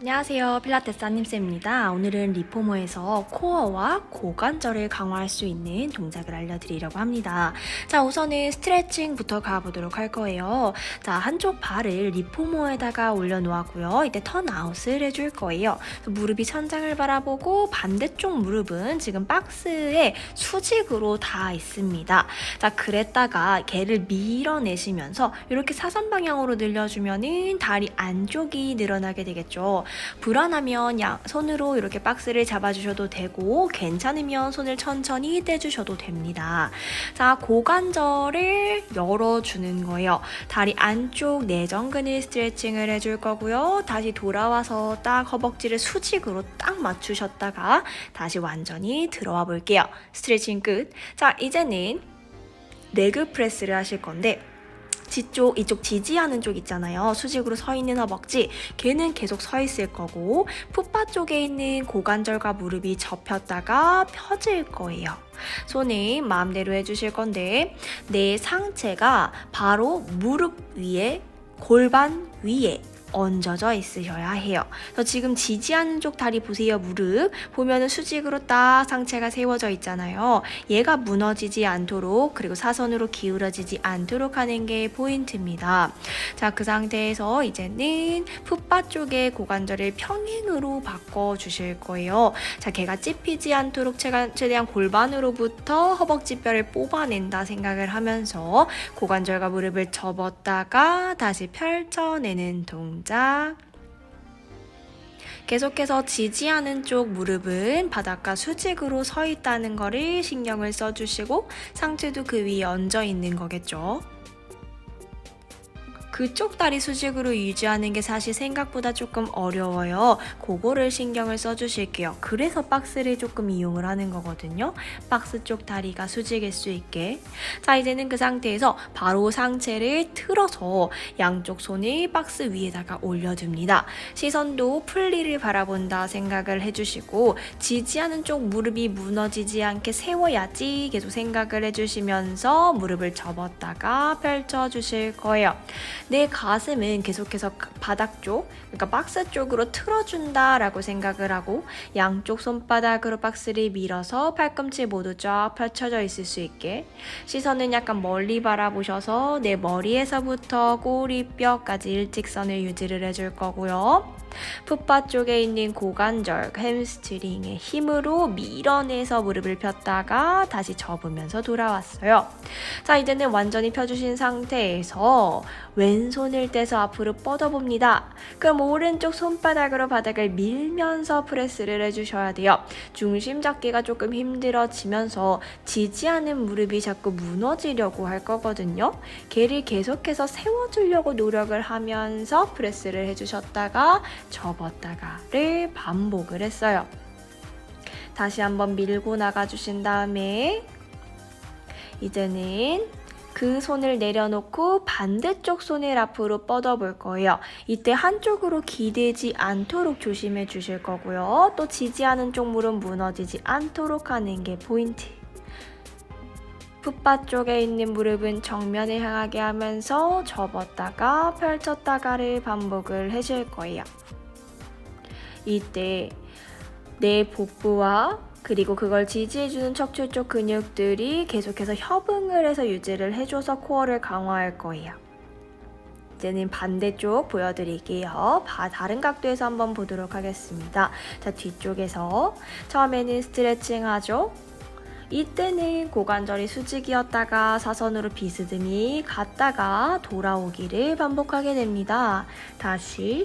안녕하세요. 필라테스 한님쌤입니다. 오늘은 리포머에서 코어와 고관절을 강화할 수 있는 동작을 알려드리려고 합니다. 자, 우선은 스트레칭부터 가보도록 할 거예요. 자, 한쪽 발을 리포머에다가 올려놓았고요. 이때 턴아웃을 해줄 거예요. 무릎이 천장을 바라보고 반대쪽 무릎은 지금 박스에 수직으로 닿아 있습니다. 자, 그랬다가 개를 밀어내시면서 이렇게 사선 방향으로 늘려주면은 다리 안쪽이 늘어나게 되겠죠. 불안하면 양 손으로 이렇게 박스를 잡아주셔도 되고 괜찮으면 손을 천천히 떼주셔도 됩니다. 자, 고관절을 열어주는 거예요. 다리 안쪽 내전근을 스트레칭을 해줄 거고요. 다시 돌아와서 딱 허벅지를 수직으로 딱 맞추셨다가 다시 완전히 들어와 볼게요. 스트레칭 끝. 자, 이제는 레그 프레스를 하실 건데 뒤쪽 이쪽 지지하는 쪽 있잖아요. 수직으로 서 있는 허벅지 걔는 계속 서 있을 거고 풋바 쪽에 있는 고관절과 무릎이 접혔다가 펴질 거예요. 손은 마음대로 해주실 건데 내 상체가 바로 무릎 위에 골반 위에 얹어져 있으셔야 해요. 그래서 지금 지지하는 쪽 다리 보세요. 무릎 보면은 수직으로 딱 상체가 세워져 있잖아요. 얘가 무너지지 않도록 그리고 사선으로 기울어지지 않도록 하는 게 포인트입니다. 자, 그 상태에서 이제는 풋바 쪽의 고관절을 평행으로 바꿔 주실 거예요. 자, 걔가 찝히지 않도록 최대한 골반으로부터 허벅지뼈를 뽑아낸다 생각을 하면서 고관절과 무릎을 접었다가 다시 펼쳐내는 동작. 계속해서 지지하는 쪽 무릎은 바닥과 수직으로 서 있다는 거를 신경을 써주시고 상체도 그 위에 얹어 있는 거겠죠. 그쪽 다리 수직으로 유지하는 게 사실 생각보다 조금 어려워요. 그거를 신경을 써주실게요. 그래서 박스를 조금 이용을 하는 거거든요. 박스 쪽 다리가 수직일 수 있게. 자, 이제는 그 상태에서 바로 상체를 틀어서 양쪽 손을 박스 위에다가 올려둡니다. 시선도 풀리를 바라본다 생각을 해주시고 지지하는 쪽 무릎이 무너지지 않게 세워야지 계속 생각을 해주시면서 무릎을 접었다가 펼쳐주실 거예요. 내 가슴은 계속해서 바닥 쪽, 그러니까 박스 쪽으로 틀어준다라고 생각을 하고 양쪽 손바닥으로 박스를 밀어서 팔꿈치 모두 쫙 펼쳐져 있을 수 있게 시선은 약간 멀리 바라보셔서 내 머리에서부터 꼬리뼈까지 일직선을 유지를 해줄 거고요. 풋바 쪽에 있는 고관절, 햄스트링의 힘으로 밀어내서 무릎을 폈다가 다시 접으면서 돌아왔어요. 자, 이제는 완전히 펴주신 상태에서 왼손을 떼서 앞으로 뻗어봅니다. 그럼 오른쪽 손바닥으로 바닥을 밀면서 프레스를 해주셔야 돼요. 중심 잡기가 조금 힘들어지면서 지지하는 무릎이 자꾸 무너지려고 할 거거든요. 걔를 계속해서 세워주려고 노력을 하면서 프레스를 해주셨다가 접었다가를 반복을 했어요. 다시 한번 밀고 나가 주신 다음에 이제는 그 손을 내려놓고 반대쪽 손을 앞으로 뻗어 볼 거예요. 이때 한쪽으로 기대지 않도록 조심해 주실 거고요. 또 지지하는 쪽 무릎 무너지지 않도록 하는 게 포인트. 풋바 쪽에 있는 무릎은 정면을 향하게 하면서 접었다가 펼쳤다가를 반복을 해줄 거예요. 이때 내 복부와 그리고 그걸 지지해주는 척추 쪽 근육들이 계속해서 협응을 해서 유지를 해줘서 코어를 강화할 거예요. 이제는 반대쪽 보여드릴게요. 바, 다른 각도에서 한번 보도록 하겠습니다. 자, 뒤쪽에서 처음에는 스트레칭 하죠. 이때는 고관절이 수직이었다가 사선으로 비스듬히 갔다가 돌아오기를 반복하게 됩니다. 다시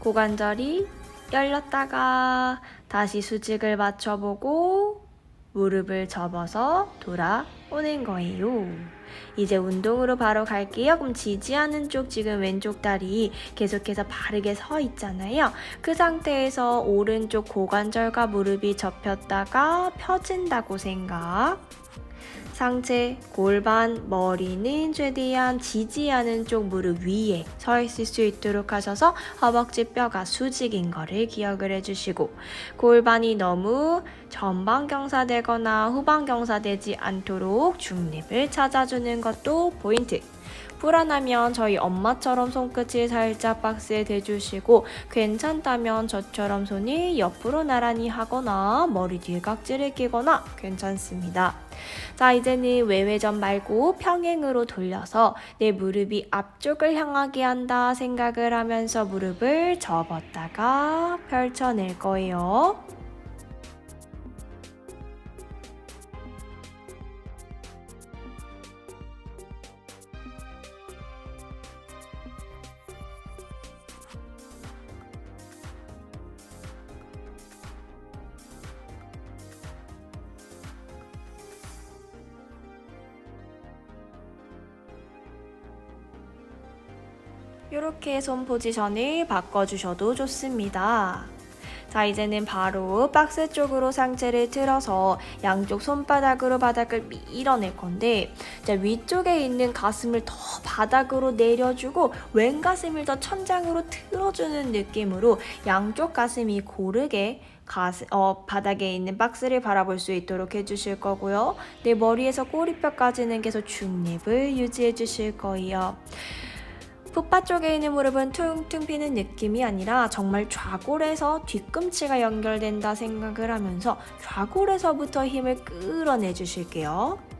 고관절이 열렸다가 다시 수직을 맞춰보고 무릎을 접어서 돌아오는 거예요. 이제 운동으로 바로 갈게요. 그럼 지지하는 쪽 지금 왼쪽 다리 계속해서 바르게 서 있잖아요. 그 상태에서 오른쪽 고관절과 무릎이 접혔다가 펴진다고 생각. 상체, 골반, 머리는 최대한 지지하는 쪽 무릎 위에 서 있을 수 있도록 하셔서 허벅지 뼈가 수직인 거를 기억을 해주시고 골반이 너무 전방 경사되거나 후방 경사되지 않도록 중립을 찾아주는 것도 포인트. 불안하면 저희 엄마처럼 손끝을 살짝 박스에 대주시고 괜찮다면 저처럼 손이 옆으로 나란히 하거나 머리 뒤에 각질을 끼거나 괜찮습니다. 자, 이제는 외회전 말고 평행으로 돌려서 내 무릎이 앞쪽을 향하게 한다 생각을 하면서 무릎을 접었다가 펼쳐낼 거예요. 이렇게 손 포지션을 바꿔주셔도 좋습니다. 자, 이제는 바로 박스 쪽으로 상체를 틀어서 양쪽 손바닥으로 바닥을 밀어낼 건데, 자, 위쪽에 있는 가슴을 더 바닥으로 내려주고, 왼 가슴을 더 천장으로 틀어주는 느낌으로 양쪽 가슴이 고르게 가스, 어, 바닥에 있는 박스를 바라볼 수 있도록 해주실 거고요. 내 머리에서 꼬리뼈까지는 계속 중립을 유지해 주실 거예요. 풋바 쪽에 있는 무릎은 퉁퉁 피는 느낌이 아니라 정말 좌골에서 뒤꿈치가 연결된다 생각을 하면서 좌골에서부터 힘을 끌어내 주실게요.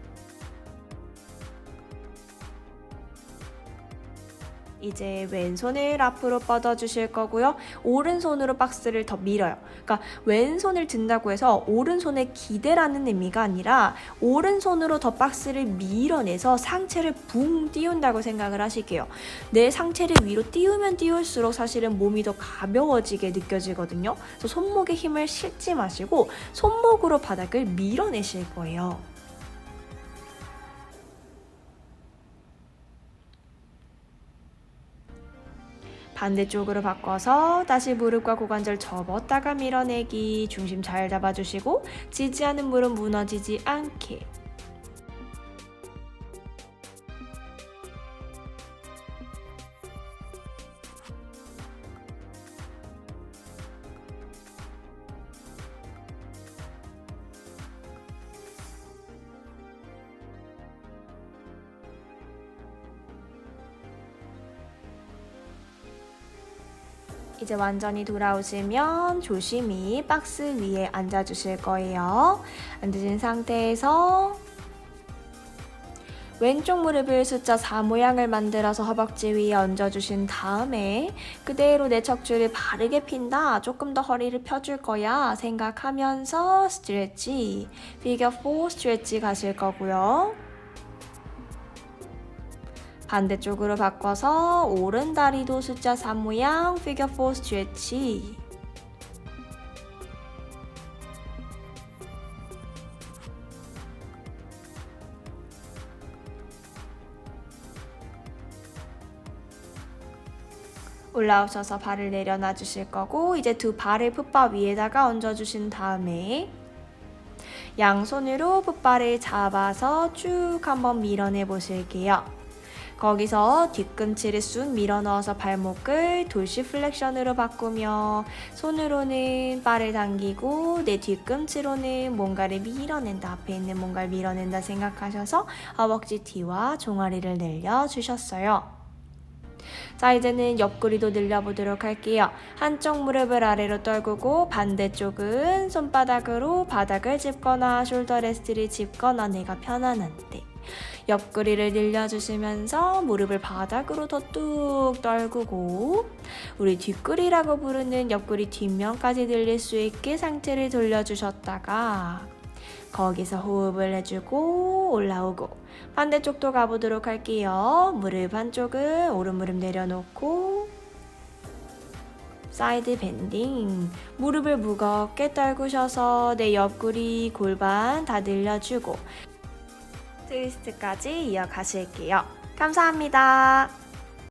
이제 왼손을 앞으로 뻗어 주실 거고요. 오른손으로 박스를 더 밀어요. 그러니까 왼손을 든다고 해서 오른손에 기대라는 의미가 아니라 오른손으로 더 박스를 밀어내서 상체를 붕 띄운다고 생각을 하실게요. 내 상체를 위로 띄우면 띄울수록 사실은 몸이 더 가벼워지게 느껴지거든요. 그래서 손목에 힘을 실지 마시고 손목으로 바닥을 밀어내실 거예요. 반대쪽으로 바꿔서 다시 무릎과 고관절 접었다가 밀어내기 중심 잘 잡아주시고 지지하는 무릎 무너지지 않게 이제 완전히 돌아오시면 조심히 박스 위에 앉아주실 거예요. 앉으신 상태에서 왼쪽 무릎을 숫자 4 모양을 만들어서 허벅지 위에 얹어주신 다음에 그대로 내 척추를 바르게 핀다. 조금 더 허리를 펴줄 거야. 생각하면서 스트레치, 피겨 4 스트레치 가실 거고요. 반대쪽으로 바꿔서 오른 다리도 숫자 3 모양 피겨 4 스트레치 올라오셔서 발을 내려놔 주실 거고 이제 두 발을 풋바 위에다가 얹어 주신 다음에 양손으로 풋바를 잡아서 쭉 한번 밀어내 보실게요. 거기서 뒤꿈치를 쑥 밀어 넣어서 발목을 돌시 플렉션으로 바꾸며 손으로는 바를 당기고 내 뒤꿈치로는 뭔가를 밀어낸다. 앞에 있는 뭔가를 밀어낸다 생각하셔서 허벅지 뒤와 종아리를 늘려 주셨어요. 자, 이제는 옆구리도 늘려보도록 할게요. 한쪽 무릎을 아래로 떨구고 반대쪽은 손바닥으로 바닥을 짚거나 숄더 레스트를 짚거나 내가 편안한 때. 옆구리를 늘려주시면서 무릎을 바닥으로 더 뚝 떨구고 우리 뒷구리라고 부르는 옆구리 뒷면까지 늘릴 수 있게 상체를 돌려주셨다가 거기서 호흡을 해주고 올라오고 반대쪽도 가보도록 할게요. 무릎 한쪽은 오른 무릎 내려놓고 사이드 밴딩 무릎을 무겁게 떨구셔서 내 옆구리 골반 다 늘려주고 트위스트까지 이어가실게요. 감사합니다.